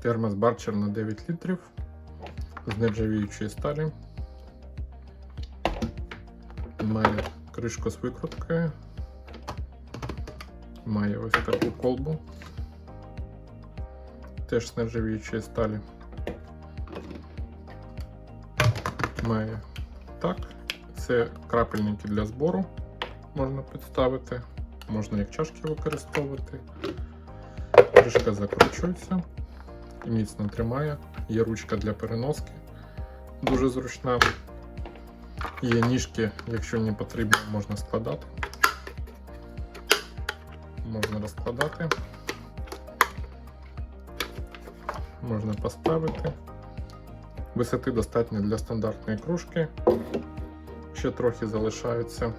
Термос Барчер на 9 літрів з нержавіючої сталі. Має кришку з викруткою. Має ось таку колбу. Теж з нержавіючої сталі. Має так. Це крапельники для збору. Можна підставити. Можна як чашки використовувати. Кришка закручується міцно тримає. Є ручка для переноски, дуже зручна. Є ніжки, якщо не потрібно, можна складати. Можна розкладати. Можна поставити. Висоти достатньо для стандартної кружки. Ще трохи залишається.